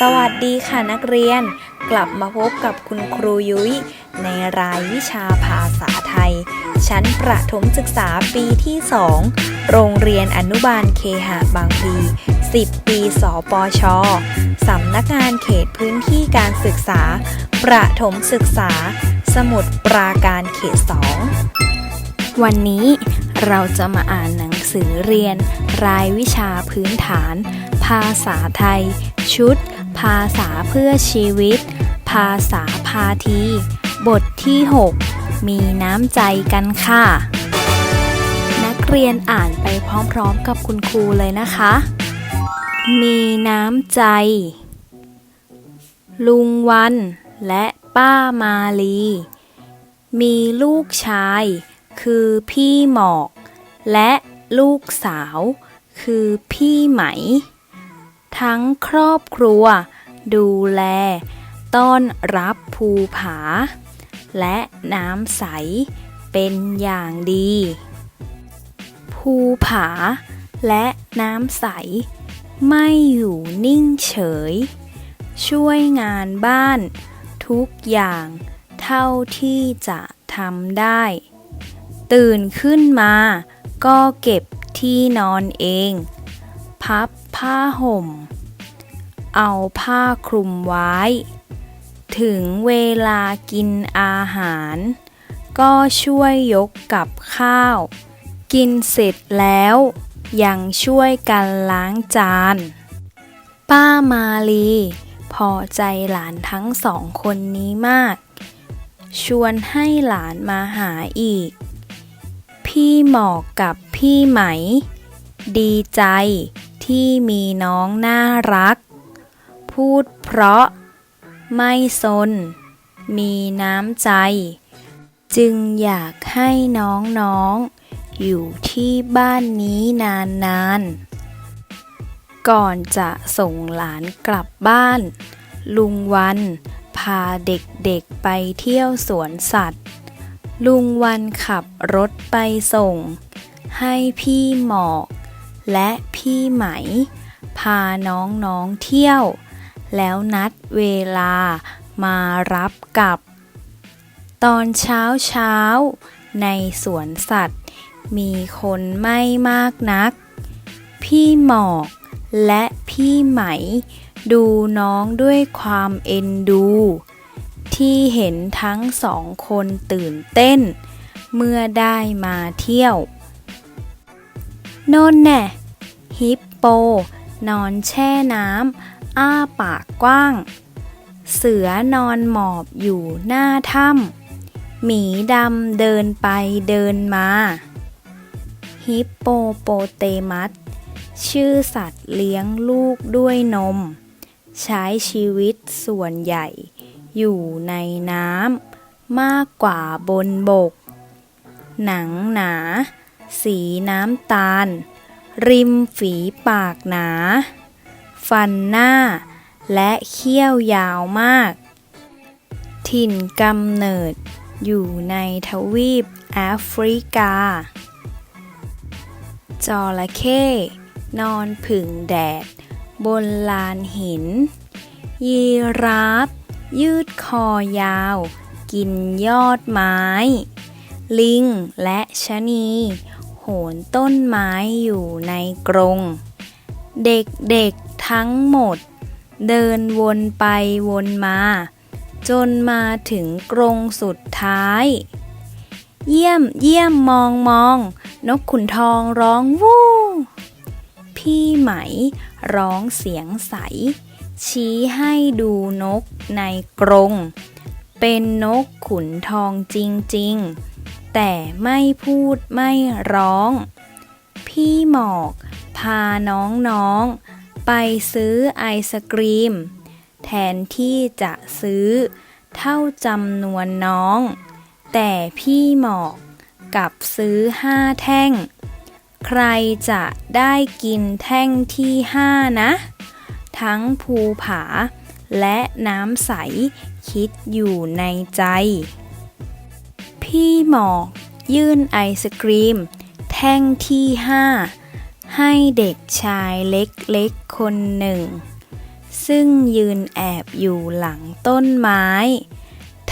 สวัสดีค่ะนักเรียน กลับมาพบกับคุณครูยุ้ย ในรายวิชาภาษาไทย ชั้นประถมศึกษาปีที่ 2 โรงเรียนอนุบาลเคหะบางพลี10 ปีสปชสำนักงานเขตพื้นที่การศึกษา ประถมศึกษา สมุดปราการเขต 2 วันนี้เราจะมาอ่านหนัง สือเรียน รายวิชาพื้นฐาน ภาษาไทย ชุด ภาษาเพื่อชีวิต ภาษาพาที บทที่ 6 มีน้ำใจกันค่ะ นักเรียนอ่านไปพร้อมๆกับคุณครูเลยนะคะ มีน้ำใจ ลุงวันและป้ามาลี มีลูกชายคือพี่หมอก และ ลูกสาว คือพี่ไหม ทั้งครอบครัว ดูแล ต้อนรับภูผา และน้ำใส เป็นอย่างดี ภูผา และน้ำใส ไม่อยู่นิ่งเฉย ช่วยงานบ้าน ทุกอย่างเท่าที่จะทำได้ ตื่นขึ้นมา ก็เก็บที่นอนเอง พับผ้าห่ม เอาผ้าคลุมไว้ ถึงเวลากินอาหาร ก็ช่วยยกกับข้าว กินเสร็จแล้ว ยังช่วยกันล้างจาน ป้ามาลี พอใจหลานทั้งสองคนนี้มาก ชวนให้หลานมาหาอีก พี่หมอกกับพี่ไหม ดีใจที่มีน้องน่ารัก พูดเพราะ ไม่สนมีน้ำใจ จึงอยากให้น้องๆ อยู่ที่บ้านนี้นานๆ ก่อนจะส่งหลานกลับบ้าน ลุงวันพาเด็กๆไปเที่ยวสวนสัตว์ ลุงวันขับรถไปส่ง ให้พี่หมอก และพี่ไหม พาน้องๆเที่ยว แล้วนัดเวลามารับกลับ ตอนเช้าเช้า ในสวนสัตว์ มีคนไม่มากนัก พี่หมอกและพี่ไหม ดูน้องด้วยความเอ็นดู ที่เห็นทั้งสองคนตื่นเต้น เมื่อได้มาเที่ยว โน่นแน่ฮิปโป นอนแช่น้ำอ้าปากกว้าง เสือนอนหมอบอยู่หน้าถ้ำหมีดำเดินไปเดินมา ฮิปโปโปเตมัสชื่อสัตว์เลี้ยงลูกด้วยนม ใช้ชีวิตส่วนใหญ่ อยู่ในน้ำมากกว่าบนบก หนังหนา สีน้ำตาล ริมฝีปากหนา ฟันหน้า และเขี้ยวยาวมาก ถิ่นกำเนิดอยู่ในทวีปแอฟริกา จระเข้นอนผึ่งแดด บนลานหิน ยีราฟ ยืดคอยาว กินยอดไม้ ลิงและชะนี โหนต้นไม้อยู่ในกรง เด็กๆทั้งหมด เดินวนไปวนมา จนมาถึงกรงสุดท้าย เยี่ยมเยี่ยมมองมอง นกขุนทองร้องวู้พี่ไหมร้องเสียงใส ชี้ให้ดูนกในกรง เป็นนกขุนทองจริงๆ แต่ไม่พูดไม่ร้อง พี่หมอกพาน้องๆ ไปซื้อไอศกรีม แทนที่จะซื้อเท่าจำนวนน้อง แต่พี่หมอกกับซื้อห้าแท่ง ใครจะได้กินแท่งที่ห้านะ ทั้งภูผา และน้ำใส คิดอยู่ในใจ พี่หมอก ยื่นไอศกรีม แท่งที่ห้าให้เด็กชายเล็กๆคนหนึ่ง ซึ่งยืนแอบอยู่หลังต้นไม้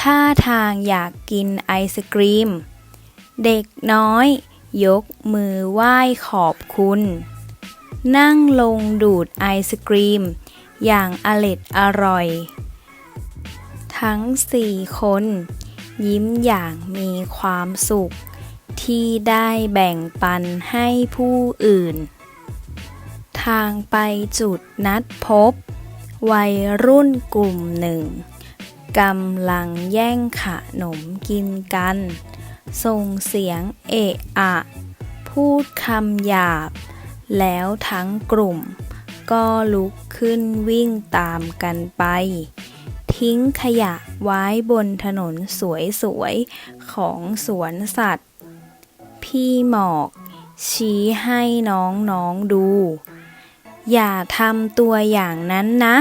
ท่าทางอยากกินไอศกรีม เด็กน้อย ยกมือไหว้ขอบคุณ นั่งลงดูดไอศกรีม อย่างอร็ดอร่อย ทั้งสี่คน ยิ้มอย่างมีความสุข ที่ได้แบ่งปันให้ผู้อื่น ทางไปจุดนัดพบ วัยรุ่นกลุ่มหนึ่งกำลังแย่งขนมกินกัน ส่งเสียงเอะอะ พูดคำหยาบ แล้วทั้งกลุ่ม ก็ลุกขึ้นวิ่งตามกันไป ทิ้งขยะไว้บนถนนสวยๆ ของสวนสัตว์ พี่หมอก ชี้ให้น้องๆดู อย่าทำตัวอย่างนั้นนะ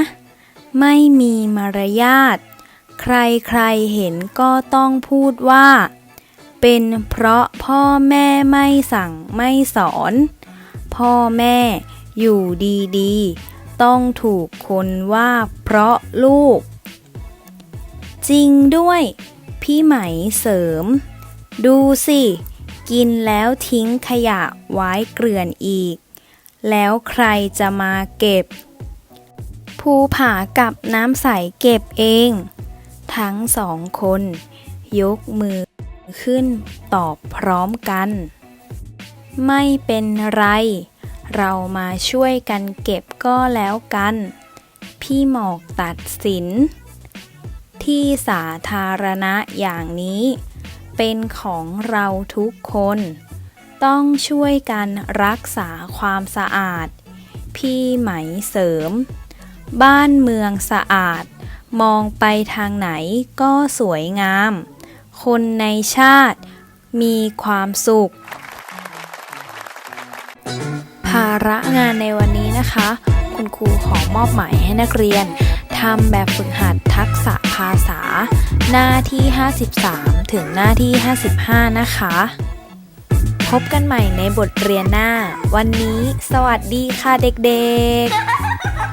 ไม่มีมารยาท ใครๆเห็นก็ต้องพูดว่า เป็นเพราะพ่อแม่ไม่สั่งไม่สอน พ่อแม่ อยู่ดีๆ ต้องถูกคนว่าเพราะลูก จริงด้วย พี่ไหมเสริม ดูสิ กินแล้วทิ้งขยะไว้เกลื่อนอีก แล้วใครจะมาเก็บ ภูผากับน้ำใสเก็บเอง ทั้งสองคน ยกมือขึ้นตอบพร้อมกัน ไม่เป็นไร เรามาช่วยกันเก็บก็แล้วกัน พี่หมอกตัดสิน ที่สาธารณะอย่างนี้ เป็นของเราทุกคน ต้องช่วยกันรักษาความสะอาด พี่ไหมเสริม บ้านเมืองสะอาด มองไปทางไหนก็สวยงาม คนในชาติมีความสุข ระงานในวันนี้นะคะ คุณครูขอมอบหมายให้นักเรียนทำแบบฝึกหัดทักษะภาษา หน้าที่ 53 ถึงหน้าที่ 55 นะคะ พบกันใหม่ในบทเรียนหน้า วันนี้ สวัสดีค่ะเด็กๆ